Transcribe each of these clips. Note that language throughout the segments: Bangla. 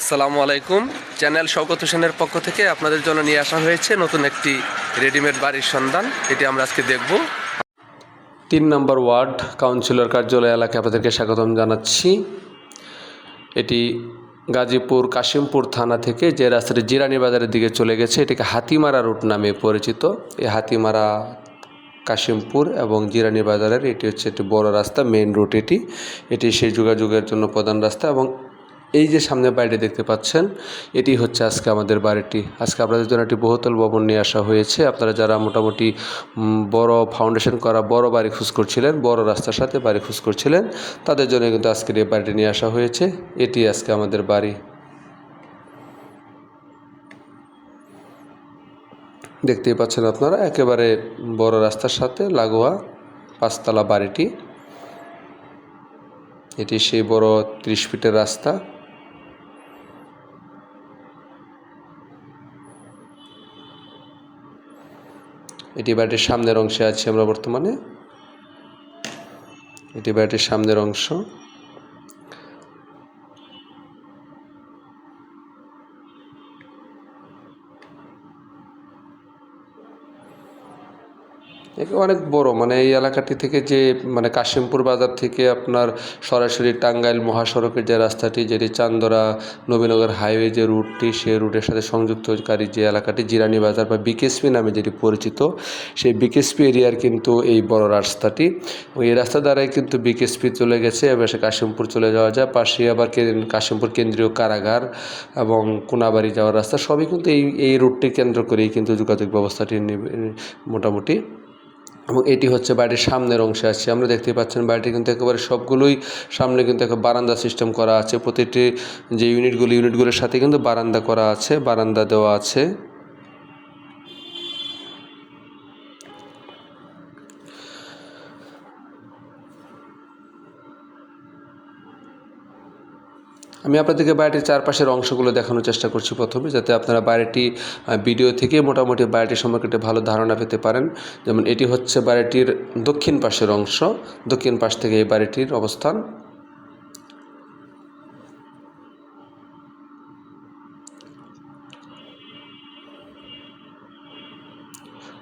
আসসালামু আলাইকুম। চ্যানেল শওকত হোসেনের পক্ষ থেকে আপনাদের জন্য নিয়ে আসা হয়েছে নতুন একটি রেডিমেড বাড়ির সন্ধান। এটি আমরা আজকে দেখব। তিন নম্বর ওয়ার্ড, কাউন্সিলর কার্যালয় এলাকায় আপনাদেরকে স্বাগতম জানাচ্ছি। এটি গাজীপুর কাশিমপুর থানা থেকে যে রাস্তাটি জিরানি বাজারের দিকে চলে গেছে, এটিকে হাতিমারা রুট নামে পরিচিত। এই হাতিমারা কাশিমপুর এবং জিরানি বাজারের, এটি হচ্ছে একটি বড় রাস্তা মেইন রুট এটি। এটি সেই যোগাযোগের জন্য প্রধান রাস্তা এবং এই যে সামনে বাড়িটি দেখতে পাচ্ছেন, এটি হচ্ছে আজকে আমাদের বাড়িটি। আজকে আপনাদের জন্য একটি বহুতল ভবন নিয়ে আসা হয়েছে। আপনারা যারা মোটামুটি বড় ফাউন্ডেশন করা, বড় বাড়ি খোঁজ করছিলেন, বড় রাস্তার সাথে বাড়ি খোঁজ করছিলেন, তাদের জন্য কিন্তু আজকের এই বাড়িটি নিয়ে আসা হয়েছে। এটি আজকে আমাদের বাড়ি। দেখতেই পাচ্ছেন আপনারা, একেবারে বড় রাস্তার সাথে লাগোয়া পাঁচতলা বাড়িটি। এটি সেই বড় ত্রিশ ফিটের রাস্তা। এটি ব্যাটের সামনের অংশে আছি আমরা বর্তমানে। এটি ব্যাটের সামনের অংশ। অনেক বড় মানে এই এলাকাটি থেকে যে মানে কাশিমপুর বাজার থেকে আপনার সরাসরি টাঙ্গাইল মহাসড়কের যে রাস্তাটি, যেটি চান্দরা নবীনগর হাইওয়ে যে রুটটি সেই রুটের সাথে সংযুক্তকারী যে এলাকাটি, জিরানি বাজার বা বিকেএসপি নামে যেটি পরিচিত, সেই বিকেএসপি এরিয়ার কিন্তু এই বড় রাস্তাটি। এই রাস্তা দ্বারাই কিন্তু বিকেএসপি চলে গেছে, এবার সে কাশিমপুর চলে যাওয়া যায়। পাশে আবার কাশিমপুর কেন্দ্রীয় কারাগার এবং কোনাবাড়ি যাওয়ার রাস্তা, সবই কিন্তু এই এই রুটটি কেন্দ্র করেই কিন্তু যোগাযোগ ব্যবস্থাটি মোটামুটি এবং এটি হচ্ছে বাড়ির সামনের অংশে আছে। আমরা দেখতে পাচ্ছেন বাড়িটি কিন্তু একেবারে সবগুলোই সামনে কিন্তু একটা বারান্দা সিস্টেম করা আছে। প্রতিটি যে ইউনিটগুলো ইউনিটগুলোর সাথে কিন্তু বারান্দা করা আছে, বারান্দা দেওয়া আছে। আমি আপনাদেরকে বাড়িটির চারপাশের অংশগুলো দেখানোর চেষ্টা করছি প্রথমে, যাতে আপনারা বাড়িটি ভিডিও থেকে মোটামুটি বাড়িটি সম্পর্কে একটা ভালো ধারণা পেতে পারেন। যেমন এটি হচ্ছে বাড়িটির দক্ষিণ পাশের অংশ, দক্ষিণ পাশ থেকে এই বাড়িটির অবস্থান।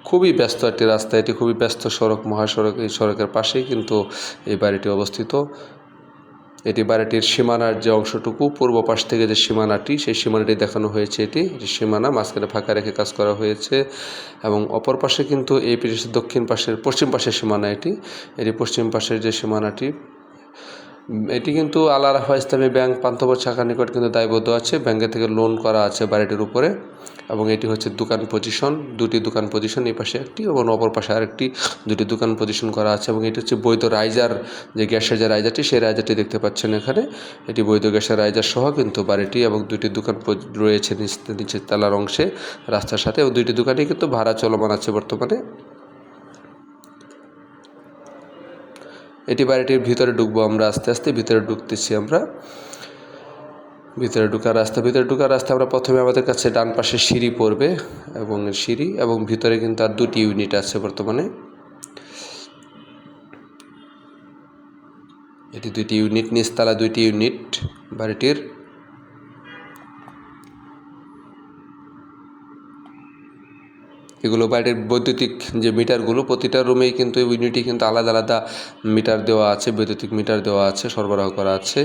খুবই ব্যস্ত একটি রাস্তা, এটি খুবই ব্যস্ত সড়ক, মহাসড়ক, এই সড়কের পাশেই কিন্তু এই বাড়িটি অবস্থিত। এটি বাড়িটির সীমানার যে অংশটুকু, পূর্ব পাশ থেকে যে সীমানাটি, সেই সীমানাটি দেখানো হয়েছে এটি। যে সীমানা, মাঝখানে ফাঁকা রেখে কাজ করা হয়েছে এবং অপর পাশে কিন্তু এই দক্ষিণ পাশের, পশ্চিম পাশের সীমানা এটি। এটি পশ্চিম পাশের যে সীমানাটি এটি কিন্তু আল্লাহ রাফা ইসলামী ব্যাংক পান্থপথ শাখার নিকট কিন্তু দায়বদ্ধ আছে। ব্যাংকে থেকে লোন করা আছে বাড়িটির উপরে এবং এটি হচ্ছে দোকান পজিশন দুটি দোকান পজিশন এই পাশে একটি এবং অপর পাশে আরেকটি। দুটি দোকান পজিশন করা আছে এবং এটি হচ্ছে বৈধ রাইজার যে গ্যাসের যে রাইজারটি সেই রাইজারটি দেখতে পাচ্ছেন এখানে। এটি বৈধ গ্যাসের রাইজার সহ কিন্তু বাড়িটি এবং দুটি দোকান রয়েছে নিচ- নিচের তলার অংশে রাস্তার সাথে এবং দুইটি দোকানই কিন্তু ভাড়া চলমান আছে বর্তমানে। এটি বাড়িটির ভিতরে ঢুকবো আমরা আস্তে আস্তে, ভিতরে ঢুকতেছি আমরা। ভিতরে ঢুকার রাস্তা, ভিতরে ঢুকার রাস্তা আমরা প্রথমে আমাদের কাছে ডান পাশে সিঁড়ি পড়বে এবং সিঁড়ি এবং ভিতরে কিন্তু আর দুটি ইউনিট আছে বর্তমানে। এটি দুইটি ইউনিট, নিচতলা দুইটি ইউনিট বাড়িটির। এগুলো বাইরের বৈদ্যুতিক যে মিটারগুলো, প্রতিটা রুমেই কিন্তু ইউনিটই কিন্তু আলাদা আলাদা মিটার দেওয়া আছে, বৈদ্যুতিক মিটার দেওয়া আছে, সরবরাহ করা আছে।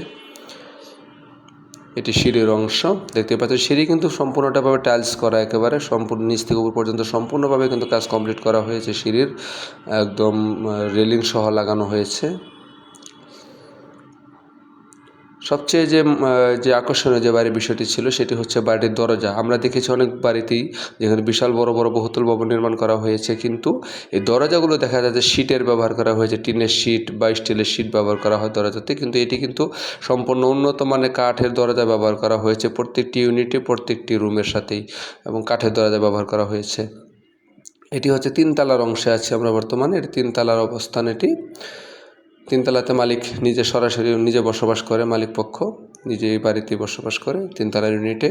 এটি সিঁড়ির অংশ, দেখতে পাচ্ছেন সিঁড়ি কিন্তু সম্পূর্ণটাভাবে টাইলস করা একেবারে, সম্পূর্ণ নিচ থেকে উপর পর্যন্ত সম্পূর্ণভাবে কিন্তু কাজ কমপ্লিট করা হয়েছে সিঁড়ির। একদম রেলিং সহ লাগানো হয়েছে। সবচেয়ে যে যে আকর্ষণীয় যে বাড়ির বিষয়টি ছিল সেটি হচ্ছে বাড়ির দরজা। আমরা দেখেছি অনেক বাড়িতেই যেখানে বিশাল বড় বড় বহুতল ভবন নির্মাণ করা হয়েছে, কিন্তু এই দরজাগুলো দেখা যায় যে শীটের ব্যবহার করা হয়েছে, টিনের শীট বা স্টিলের শীট ব্যবহার করা হয় দরজাতে, কিন্তু এটি কিন্তু সম্পূর্ণ উন্নত মানের কাঠের দরজা ব্যবহার করা হয়েছে প্রত্যেকটি ইউনিটে, প্রত্যেকটি রুমের সাথেই, এবং কাঠের দরজা ব্যবহার করা হয়েছে। এটি হচ্ছে তিনতলার অংশে আছে আমরা বর্তমানে, এটি তিনতলার অবস্থান এটি। তিনতলাতে মালিক নিজে সরাসরি নিজে বসবাস করে, মালিক পক্ষ নিজে এই বাড়িতে বসবাস করে তিনতলার ইউনিটে।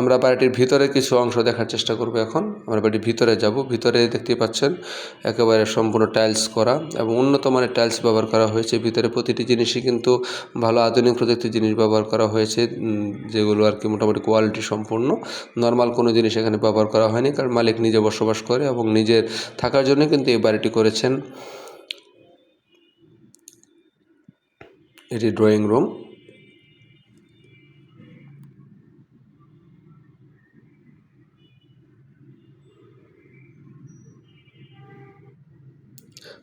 আমরা বাড়িটির ভিতরে কিছু অংশ দেখার চেষ্টা করব এখন। আমরা বাড়ির ভিতরে যাব। ভিতরে দেখতে পাচ্ছেন একেবারে সম্পূর্ণ টাইলস করা এবং উন্নত মানের টাইলস ব্যবহার করা হয়েছে। ভিতরে প্রতিটি জিনিসই কিন্তু ভালো আধুনিক প্রযুক্তির জিনিস ব্যবহার করা হয়েছে যেগুলো আর কি মোটামুটি কোয়ালিটি সম্পূর্ণ। নর্মাল কোনো জিনিস এখানে ব্যবহার করা হয়নি কারণ মালিক নিজে বসবাস করে এবং নিজের থাকার জন্য কিন্তু এই বাড়িটি করেছেন। এটি ড্রয়িং রুম।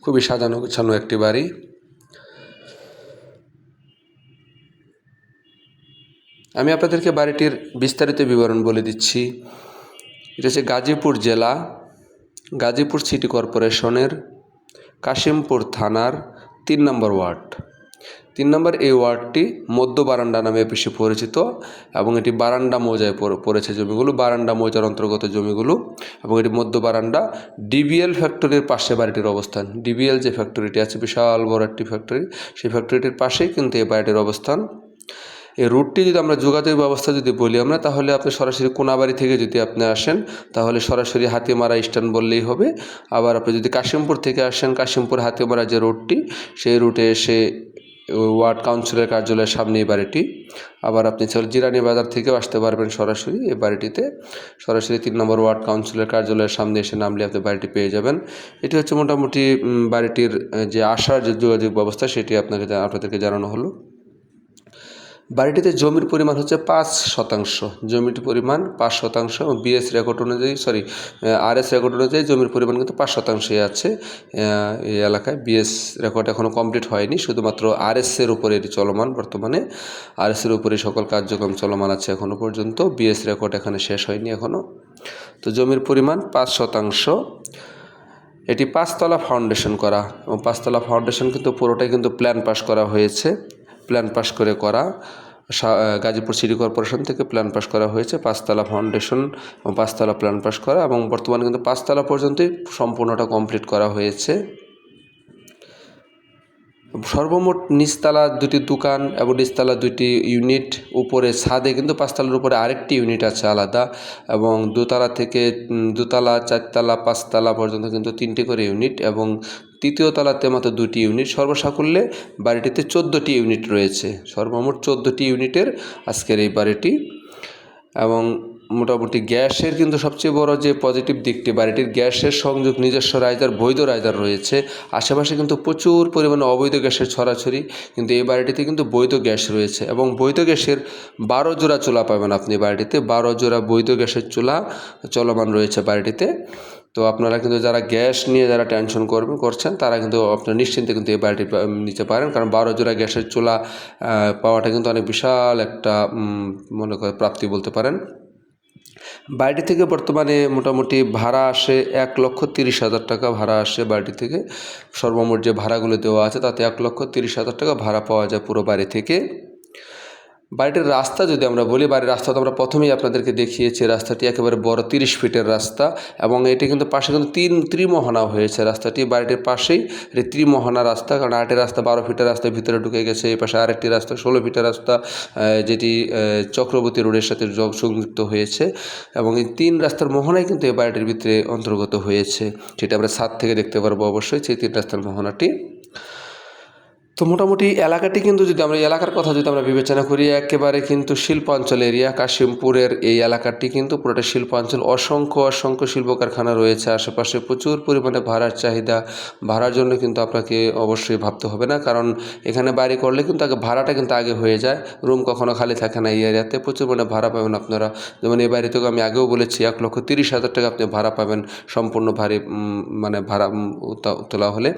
খুবই সাজানো গোছানো একটি বাড়ি। আমি আপনাদেরকে বাড়িটির বিস্তারিত বিবরণ বলে দিচ্ছি। এটা হচ্ছে গাজীপুর জেলা, গাজীপুর সিটি কর্পোরেশনের কাশিমপুর থানার তিন নম্বর ওয়ার্ড। তিন নম্বর এই ওয়ার্ডটি মধ্য বারান্দা নামে বেশি পরিচিত এবং এটি বারান্দা মৌজায় পড়ে- পড়েছে জমিগুলো, বারান্দা মৌজার অন্তর্গত জমিগুলো এবং এটি মধ্য বারান্দা ডিবিএল ফ্যাক্টরির পাশে বাড়িটির অবস্থান। ডিবিএল যে ফ্যাক্টরিটি আছে, বিশাল বড় একটি ফ্যাক্টরি, সেই ফ্যাক্টরিটির পাশেই কিন্তু এই বাড়িটির অবস্থান। এই রুটটি যদি আমরা যোগাযোগ ব্যবস্থা যদি বলি আমরা, তাহলে আপনি সরাসরি কোনাবাড়ি থেকে যদি আপনি আসেন, তাহলে সরাসরি হাতিমারা স্ট্যান্ড বললেই হবে। আবার আপনি যদি কাশিমপুর থেকে আসেন, কাশিমপুর হাতিমারা যে রুটটি, সেই রুটে এসে ওয়ার্ড কাউন্সিলের কার্যালয়ের সামনে এই বাড়িটি। আবার আপনি চাইলে জিরানি বাজার থেকেও আসতে পারবেন সরাসরি এই বাড়িটিতে। সরাসরি তিন নম্বর ওয়ার্ড কাউন্সিলের কার্যালয়ের সামনে এসে নামলে আপনি বাড়িটি পেয়ে যাবেন। এটি হচ্ছে মোটামুটি বাড়িটির যে আসার যে যোগাযোগ ব্যবস্থা সেটি আপনাকে আপনাদেরকে জানানো হলো। বাড়িটিতে জমির পরিমাণ হচ্ছে পাঁচ শতাংশ। জমির পরিমাণ পাঁচ শতাংশ এবং বিএস রেকর্ড অনুযায়ী সরি আর এস রেকর্ড অনুযায়ী জমির পরিমাণ কিন্তু পাঁচ শতাংশই আছে। এই এলাকায় বিএস রেকর্ড এখনও কমপ্লিট হয়নি, শুধুমাত্র আর এর উপরে এটি চলমান বর্তমানে। আর এর উপরে সকল কার্যক্রম চলমান আছে এখনও পর্যন্ত বিএস রেকর্ড এখানে শেষ হয়নি এখনও তো জমির পরিমাণ পাঁচ শতাংশ। এটি পাঁচতলা ফাউন্ডেশন করা এবং পাঁচতলা ফাউন্ডেশন কিন্তু পুরোটাই কিন্তু প্ল্যান পাস করা হয়েছে। প্ল্যান পাস করে করা গাজীপুর সিটি কর্পোরেশন থেকে প্ল্যান পাস করা হয়েছে, পাঁচতলা ফাউন্ডেশন এবং পাঁচতলা প্ল্যান পাস করা এবং বর্তমানে কিন্তু পাঁচতলা পর্যন্তই সম্পূর্ণটা কমপ্লিট করা হয়েছে। সর্বমোট নিচতলা দুটি দোকান এবং নিচতলা দুটি ইউনিট উপরে ছাদে কিন্তু পাঁচতলার উপরে আরেকটি ইউনিট আছে আলাদা এবং দোতলা থেকে দোতলা, চারতলা, পাঁচতলা পর্যন্ত কিন্তু তিনটি করে ইউনিট এবং তৃতীয় তলাতে মাত্র দুটি ইউনিট সর্বসাকুল্যে বাড়িটিতে চোদ্দোটি ইউনিট রয়েছে। সর্বমোট চোদ্দোটি ইউনিটের আজকের এই বাড়িটি এবং মোটামুটি গ্যাসের কিন্তু সবচেয়ে বড় যে পজিটিভ দিকটি বাড়িটির গ্যাসের সংযোগ নিজস্ব রায়দার বৈধ রায়দার রয়েছে। আশেপাশে কিন্তু প্রচুর পরিমাণে অবৈধ গ্যাসের ছড়াছড়ি, কিন্তু এই বাড়িটিতে কিন্তু বৈধ গ্যাস রয়েছে এবং বৈধ গ্যাসের বারো জোড়া চুলা পাবেন আপনি বাড়িটিতে। বারো জোড়া বৈধ গ্যাসের চুলা চলমান রয়েছে বাড়িটিতে। তো আপনারা কিন্তু যারা গ্যাস নিয়ে যারা টেনশন করবেন করছেন, তারা কিন্তু আপনারা নিশ্চিন্তে কিন্তু এই বাড়িটি নিতে পারেন। কারণ বারো জোড়া গ্যাসের চুলা পাওয়াটা কিন্তু অনেক বিশাল একটা মনে করে প্রাপ্তি বলতে পারেন। বাড়িটি থেকে বর্তমানে মোটামুটি ভাড়া আসে এক লক্ষ তিরিশ হাজার টাকা ভাড়া আসে বাড়ি থেকে। সর্বমোট যে ভাড়াগুলো দেওয়া আছে তাতে এক লক্ষ তিরিশ হাজার টাকা ভাড়া পাওয়া যায় পুরো বাড়ি থেকে। বাড়িটির রাস্তা যদি আমরা বলি, বাড়ির রাস্তা তো আমরা প্রথমেই আপনাদেরকে দেখিয়েছি, রাস্তাটি একেবারে বড় তিরিশ ফিটের রাস্তা এবং এটি কিন্তু পাশে কিন্তু তিন ত্রিমোহনা হয়েছে। রাস্তাটি বাড়িটির পাশেই ত্রিমোহনা রাস্তা, কারণ আরেকটি রাস্তা বারো ফিটের রাস্তার ভিতরে ঢুকে গেছে, এই পাশে আরেকটি রাস্তা ষোলো ফিটের রাস্তা যেটি চক্রবর্তী রোডের সাথে সংযুক্ত হয়েছে এবং এই তিন রাস্তার মোহনাই কিন্তু এই বাড়িটির ভিতরে অন্তর্গত হয়েছে। সেটা আমরা ছাদ থেকে দেখতে পারব অবশ্যই, সেই তিন রাস্তার মোহনাটি। তো মোটামুটি এলাকাটি কিন্তু যদি আমরা, এলাকার কথা যদি আমরা বিবেচনা করি, একেবারে কিন্তু শিল্পাঞ্চল এরিয়া, কাশিমপুরের এই এলাকাটি কিন্তু পুরোটা শিল্পাঞ্চল। অসংখ্য অসংখ্য শিল্প কারখানা রয়েছে, আশেপাশে প্রচুর পরিমাণে ভাড়ার চাহিদা। ভাড়ার জন্য কিন্তু আপনাকে অবশ্যই ভাবতে হবে না, কারণ এখানে বাড়ি করলে কিন্তু আগে ভাড়াটা কিন্তু আগে হয়ে যায়। রুম কখনো খালি থাকে না এই এরিয়াতে, প্রচুর পরিমাণে ভাড়া পাবেন আপনারা। যেমন এই বাড়ি থেকে আমি আগেও বলেছি, এক লক্ষ তিরিশ হাজার টাকা আপনি ভাড়া পাবেন সম্পূর্ণ ভারী মানে ভাড়া তোলা হলে।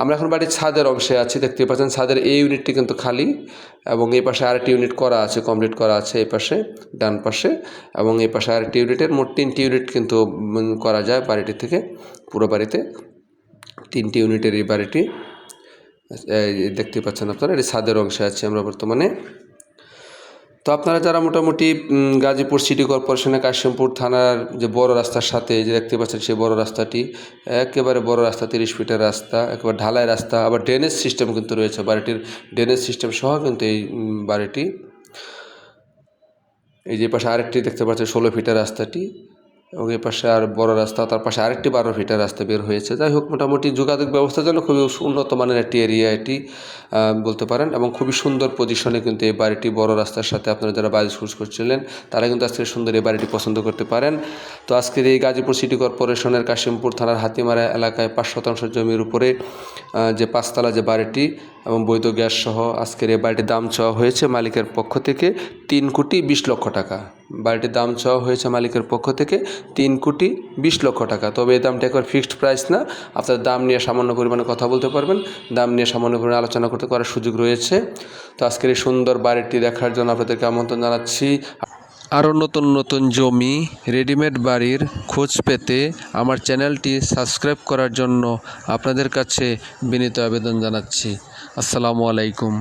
আমরা এখন বাড়ির ছাদের অংশে আছি দেখতে পাচ্ছেন ছাদের এই ইউনিটটি কিন্তু খালি এবং এই পাশে আরেকটি ইউনিট করা আছে কমপ্লিট করা আছে এই পাশে, ডান পাশে এবং এই পাশে আরেকটি ইউনিটের মোট তিনটি ইউনিট কিন্তু করা যায় বাড়িটি থেকে, পুরো বাড়িতে। তিনটি ইউনিটের এই বাড়িটি দেখতে পাচ্ছেন আপনারা, এটি ছাদের অংশে আছে আমরা বর্তমানে। তো আপনারা যারা মোটামুটি গাজীপুর সিটি কর্পোরেশনের কাশিমপুর থানার যে বড় রাস্তার সাথে যে দেখতে পাচ্ছেন সেই বড় রাস্তাটি, একেবারে বড় রাস্তা, তিরিশ ফিটের রাস্তা, একেবারে ঢালাই রাস্তা, আবার ড্রেনেজ সিস্টেম কিন্তু রয়েছে, বাড়িটির ড্রেনেজ সিস্টেম সহ কিন্তু এই বাড়িটি। এই যে পাশে আরেকটি দেখতে পাচ্ছেন ষোলো ফিটের রাস্তাটি। এবং এই পাশে আর বড় রাস্তা, তার পাশে আরেকটি বারো ফিটের রাস্তা বের হয়েছে। যাই হোক, মোটামুটি যোগাযোগ ব্যবস্থার জন্য খুবই উন্নত মানের একটি এরিয়া এটি বলতে পারেন, এবং খুবই সুন্দর পজিশনে কিন্তু এই বাড়িটি বড় রাস্তার সাথে আপনারা যারা বাড়ি চুজ করছিলেন, তারা কিন্তু আজকে সুন্দর এই বাড়িটি পছন্দ করতে পারেন। তো আজকের এই গাজীপুর সিটি কর্পোরেশনের কাশিমপুর থানার হাতিমারা এলাকায় পাঁচ শতাংশ জমির উপরে যে পাঁচতলা যে বাড়িটি এবং বৈধ গ্যাস সহ আজকের এই বাড়িটির দাম চাওয়া হয়েছে মালিকের পক্ষ থেকে তিন কোটি বিশ লক্ষ টাকা। বাড়িটির দাম চাওয়া হয়েছে মালিকের পক্ষ থেকে তিন কোটি বিশ লক্ষ টাকা। তবে এই দামটা একবার ফিক্সড প্রাইস না। আপনার দাম নিয়ে সামান্য পরিমাণে কথা বলতে পারবেন। দাম নিয়ে সামান্য পরিমাণে আলোচনা করতে করার সুযোগ রয়েছে। তো আজকের এই সুন্দর বাড়িটি দেখার জন্য আপনাদেরকে আমন্ত্রণ জানাচ্ছি। আরও নতুন নতুন জমি, রেডিমেড বাড়ির খোঁজ পেতে আমার চ্যানেলটি সাবস্ক্রাইব করার জন্য আপনাদের কাছে বিনীত আবেদন জানাচ্ছি। আসসালামু আলাইকুম।